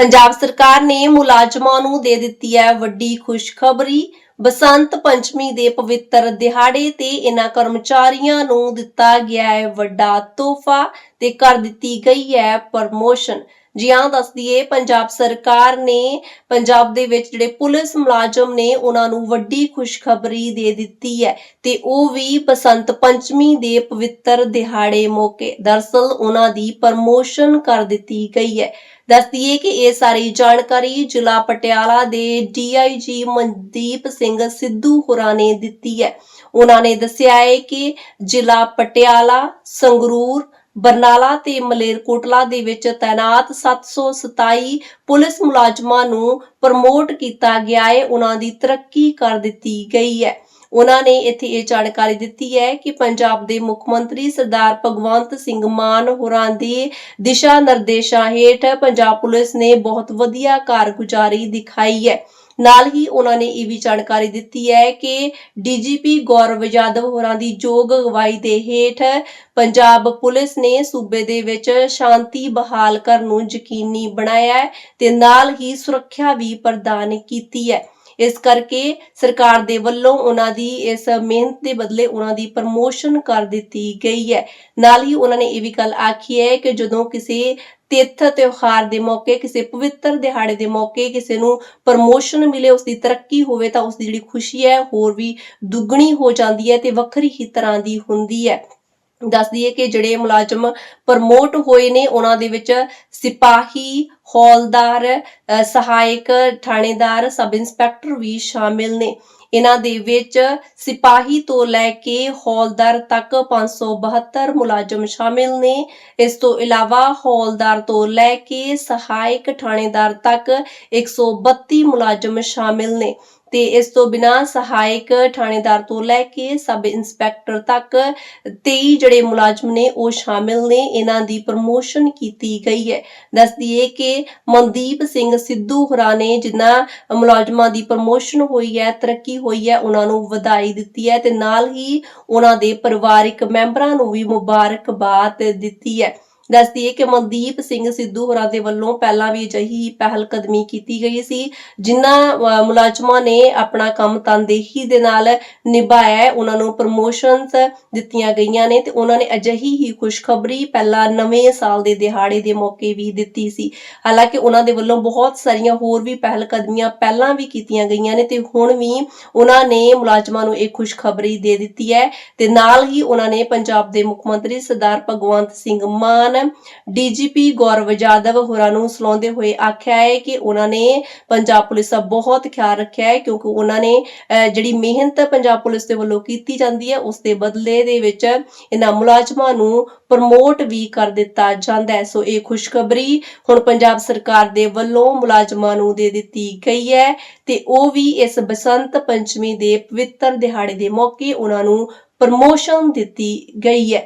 ਪੰਜਾਬ ਸਰਕਾਰ ਨੇ ਮੁਲਾਜ਼ਮਾਂ ਨੂੰ ਦੇ ਦਿੱਤੀ ਹੈ ਵੱਡੀ ਖੁਸ਼ਖਬਰੀ। ਬਸੰਤ ਪੰਚਮੀ ਦੇ ਪਵਿੱਤਰ ਦਿਹਾੜੇ ਤੇ ਇਹਨਾਂ ਕਰਮਚਾਰੀਆਂ ਨੂੰ ਦਿੱਤਾ ਗਿਆ ਹੈ ਵੱਡਾ ਤੋਹਫਾ ਤੇ ਕਰ ਦਿੱਤੀ ਗਈ ਹੈ ਪ੍ਰਮੋਸ਼ਨ। ਜੀ ਹਾਂ, ਦੱਸ ਦਈਏ, ਪੰਜਾਬ ਸਰਕਾਰ ਨੇ, ਪੰਜਾਬ ਦੇ ਵਿੱਚ ਜਿਹੜੇ ਪੁਲਿਸ ਮੁਲਾਜ਼ਮ ਨੇ, ਉਹਨਾਂ ਨੂੰ ਵੱਡੀ ਖੁਸ਼ਖਬਰੀ ਦੇ ਦਿੱਤੀ ਹੈ ਤੇ ਉਹ ਵੀ ਬਸੰਤ ਪੰਚਮੀ ਦੇ ਪਵਿੱਤਰ ਦਿਹਾੜੇ ਮੌਕੇ। ਦਰਸਲ ਉਹਨਾਂ ਦੀ ਪ੍ਰਮੋਸ਼ਨ ਕਰ ਦਿੱਤੀ ਗਈ ਹੈ। ਦੱਸ ਦਈਏ ਕਿ ਇਹ ਸਾਰੀ ਜਾਣਕਾਰੀ ਜ਼ਿਲ੍ਹਾ ਪਟਿਆਲਾ ਦੇ ਡੀਆਈਜੀ ਮਨਦੀਪ ਸਿੰਘ ਸਿੱਧੂ ਹੋਰਾਂ ਨੇ ਦਿੱਤੀ ਹੈ। ਉਹਨਾਂ ਨੇ ਦੱਸਿਆ ਹੈ ਕਿ ਜ਼ਿਲ੍ਹਾ ਪਟਿਆਲਾ, ਸੰਗਰੂਰ ਬਰਨਾਲਾ ਤੇ ਮਲੇਰਕੋਟਲਾ ਦੇ ਵਿੱਚ ਤਾਇਨਾਤ 727 ਪੁਲਿਸ ਮੁਲਾਜ਼ਮਾਂ ਨੂੰ ਪ੍ਰਮੋਟ ਕੀਤਾ ਗਿਆ ਹੈ। ਉਹਨਾਂ ਦੀ ਤਰੱਕੀ ਕਰ ਦਿੱਤੀ ਗਈ ਹੈ। ਉਹਨਾਂ ਨੇ ਇੱਥੇ ਇਹ ਜਾਣਕਾਰੀ ਦਿੱਤੀ ਹੈ ਕਿ ਪੰਜਾਬ ਦੇ ਮੁੱਖ ਮੰਤਰੀ ਸਰਦਾਰ ਭਗਵੰਤ ਸਿੰਘ ਮਾਨ ਹੋਰਾਂ ਦੇ ਦਿਸ਼ਾ ਨਿਰਦੇਸ਼ਾਂ ਹੇਠ ਪੰਜਾਬ ਪੁਲਿਸ ਨੇ ਬਹੁਤ ਵਧੀਆ ਕਾਰਗੁਜ਼ਾਰੀ ਦਿਖਾਈ ਹੈ। ਨਾਲ ਹੀ ਉਹਨਾਂ ਨੇ ਇਹ ਵੀ ਜਾਣਕਾਰੀ ਦਿੱਤੀ ਹੈ ਕਿ ਡੀਜੀਪੀ ਗੌਰਵ ਯਾਦਵ ਹੋਰਾਂ ਦੀ ਯੋਗ ਅਗਵਾਈ ਦੇ ਹੇਠ ਪੰਜਾਬ ਪੁਲਿਸ ਨੇ ਸੂਬੇ ਦੇ ਵਿੱਚ ਸ਼ਾਂਤੀ ਬਹਾਲ ਕਰਨ ਨੂੰ ਯਕੀਨੀ ਬਣਾਇਆ ਹੈ ਤੇ ਨਾਲ ਹੀ ਸੁਰੱਖਿਆ ਵੀ ਪ੍ਰਦਾਨ ਕੀਤੀ ਹੈ। ਇਸ ਕਰਕੇ ਸਰਕਾਰ ਦੇ ਵੱਲੋਂ ਉਹਨਾਂ ਦੀ ਇਸ ਮਿਹਨਤ ਦੇ ਬਦਲੇ ਉਹਨਾਂ ਦੀ ਪ੍ਰਮੋਸ਼ਨ ਕਰ ਦਿੱਤੀ ਗਈ ਹੈ। ਨਾਲ ਹੀ ਉਹਨਾਂ ਨੇ ਇਹ ਵੀ ਗੱਲ ਆਖੀ ਹੈ ਕਿ ਜਦੋਂ ਕਿਸੇ ਤਿੱਥ ਤਿਉਹਾਰ ਦੇ ਮੌਕੇ, ਕਿਸੇ ਪਵਿੱਤਰ ਦਿਹਾੜੇ ਦੇ ਮੌਕੇ ਕਿਸੇ ਨੂੰ ਪ੍ਰਮੋਸ਼ਨ ਮਿਲੇ ਉਸ ਦੀ ਤਰੱਕੀ ਹੋਵੇ ਤਾਂ ਉਸ ਦੀ ਜਿਹੜੀ ਖੁਸ਼ੀ ਹੈ ਹੋਰ ਵੀ ਦੁੱਗਣੀ ਹੋ ਜਾਂਦੀ ਹੈ ਤੇ ਵੱਖਰੀ ਹੀ ਤਰ੍ਹਾਂ ਦੀ ਹੁੰਦੀ ਹੈ। ਦੱਸ ਦਈਏ ਕਿ ਜਿਹੜੇ ਮੁਲਾਜ਼ਮ ਪ੍ਰਮੋਟ ਹੋਏ ਨੇ, ਉਹਨਾਂ ਦੇ ਵਿੱਚ ਸਿਪਾਹੀ ਹੌਲਦਾਰ ਸਹਾਇਕ, ਥਾਣੇਦਾਰ, ਸਬ ਇੰਸਪੈਕਟਰ ਵੀ ਸ਼ਾਮਿਲ ਨੇ। ਇਹਨਾਂ ਦੇ ਵਿੱਚ ਸਿਪਾਹੀ ਤੋਂ ਲੈ ਕੇ ਹੌਲਦਾਰ ਤੱਕ 572 ਮੁਲਾਜ਼ਮ ਸ਼ਾਮਿਲ ਨੇ। ਇਸ ਤੋਂ ਇਲਾਵਾ ਹੌਲਦਾਰ ਤੋਂ ਲੈ ਕੇ ਸਹਾਇਕ ਥਾਣੇਦਾਰ ਤੱਕ 132 ਮੁਲਾਜ਼ਮ ਸ਼ਾਮਿਲ ਨੇ। ਤੇ ਇਸ ਤੋਂ ਬਿਨਾ ਸਹਾਇਕ ਥਾਣੇਦਾਰ ਤੋਂ ਲੈ ਕੇ ਸਬ ਇੰਸਪੈਕਟਰ ਤੱਕ 23 ਜਿਹੜੇ ਮੁਲਾਜ਼ਮ ਨੇ ਉਹ ਸ਼ਾਮਿਲ ਨੇ, ਇਹਨਾਂ ਦੀ ਪ੍ਰਮੋਸ਼ਨ ਕੀਤੀ ਗਈ ਹੈ। ਦੱਸ ਦਈਏ ਕਿ ਮਨਦੀਪ ਸਿੰਘ ਸਿੱਧੂ ਹੋਰਾਂ ਨੇ ਜਿਨ੍ਹਾਂ ਮੁਲਾਜ਼ਮਾਂ ਦੀ ਪ੍ਰਮੋਸ਼ਨ ਹੋਈ ਹੈ, ਤਰੱਕੀ ਹੋਈ ਹੈ, ਉਹਨਾਂ ਨੂੰ ਵਧਾਈ ਦਿੱਤੀ ਹੈ ਤੇ ਨਾਲ ਹੀ ਉਹਨਾਂ ਦੇ ਪਰਿਵਾਰਿਕ ਮੈਂਬਰਾਂ ਨੂੰ ਵੀ ਮੁਬਾਰਕਬਾਦ ਦਿੱਤੀ ਹੈ। ਦੱਸ ਦਈਏ ਕਿ ਮਨਦੀਪ ਸਿੰਘ ਸਿੱਧੂ ਹੋਰਾਂ ਦੇ ਵੱਲੋਂ ਪਹਿਲਾਂ ਵੀ ਅਜਿਹੀ ਪਹਿਲ ਕਦਮੀ ਕੀਤੀ ਗਈ ਸੀ, ਜਿਨ੍ਹਾਂ ਮੁਲਾਜ਼ਮਾਂ ਨੇ ਆਪਣਾ ਕੰਮ ਤਨਦੇਹੀ ਦੇ ਨਾਲ ਨਿਭਾਇਆ ਉਹਨਾਂ ਨੂੰ ਪ੍ਰਮੋਸ਼ਨਸ ਦਿੱਤੀਆਂ ਗਈਆਂ ਨੇ ਤੇ ਉਹਨਾਂ ਨੇ ਅਜਿਹੀ ਹੀ ਖੁਸ਼ਖਬਰੀ ਪਹਿਲਾਂ ਨਵੇਂ ਸਾਲ ਦੇ ਦਿਹਾੜੇ ਦੇ ਮੌਕੇ ਵੀ ਦਿੱਤੀ ਸੀ। ਹਾਲਾਂਕਿ ਉਹਨਾਂ ਦੇ ਵੱਲੋਂ ਬਹੁਤ ਸਾਰੀਆਂ ਹੋਰ ਵੀ ਪਹਿਲ ਕਦਮੀਆਂ ਪਹਿਲਾਂ ਵੀ ਕੀਤੀਆਂ ਗਈਆਂ ਨੇ ਤੇ ਹੁਣ ਵੀ ਉਹਨਾਂ ਨੇ ਮੁਲਾਜ਼ਮਾਂ ਨੂੰ ਇਹ ਖੁਸ਼ਖਬਰੀ ਦੇ ਦਿੱਤੀ ਹੈ ਤੇ ਨਾਲ ਹੀ ਉਹਨਾਂ ਨੇ ਪੰਜਾਬ ਦੇ ਮੁੱਖ ਮੰਤਰੀ ਸਰਦਾਰ ਭਗਵੰਤ ਸਿੰਘ ਮਾਨ ਡੀਜੀਪੀ ਗੌਰਵ ਯਾਦਵ ਹੋਰਾਂ ਨੂੰ ਸਲਾਉਂਦੇ ਹੋਏ ਆਖਿਆ ਹੈ ਕਿ ਉਹਨਾਂ ਨੇ ਪੰਜਾਬ ਪੁਲਿਸ ਦਾ ਬਹੁਤ ਖਿਆਲ ਰੱਖਿਆ ਹੈ ਕਿਉਂਕਿ ਉਹਨਾਂ ਨੇ ਜਿਹੜੀ ਮਿਹਨਤ ਪੰਜਾਬ ਪੁਲਿਸ ਦੇ ਵੱਲੋਂ ਕੀਤੀ ਜਾਂਦੀ ਹੈ, ਉਸ ਦੇ ਬਦਲੇ ਦੇ ਵਿੱਚ ਇਹਨਾਂ ਮੁਲਾਜ਼ਮਾਂ ਨੂੰ ਪ੍ਰਮੋਟ ਵੀ ਕਰ ਦਿੱਤਾ ਜਾਂਦਾ ਹੈ। ਸੋ ਇਹ ਖੁਸ਼ਖਬਰੀ ਹੁਣ ਪੰਜਾਬ ਸਰਕਾਰ ਦੇ ਵੱਲੋਂ ਮੁਲਾਜ਼ਮਾਂ ਨੂੰ ਦੇ ਦਿੱਤੀ ਗਈ ਹੈ ਤੇ ਉਹ ਵੀ ਇਸ ਬਸੰਤ ਪੰਚਮੀ ਦੇ ਪਵਿੱਤਰ ਦਿਹਾੜੇ ਦੇ ਮੌਕੇ ਉਹਨਾਂ ਨੂੰ ਪ੍ਰਮੋਸ਼ਨ ਦਿੱਤੀ ਗਈ ਹੈ।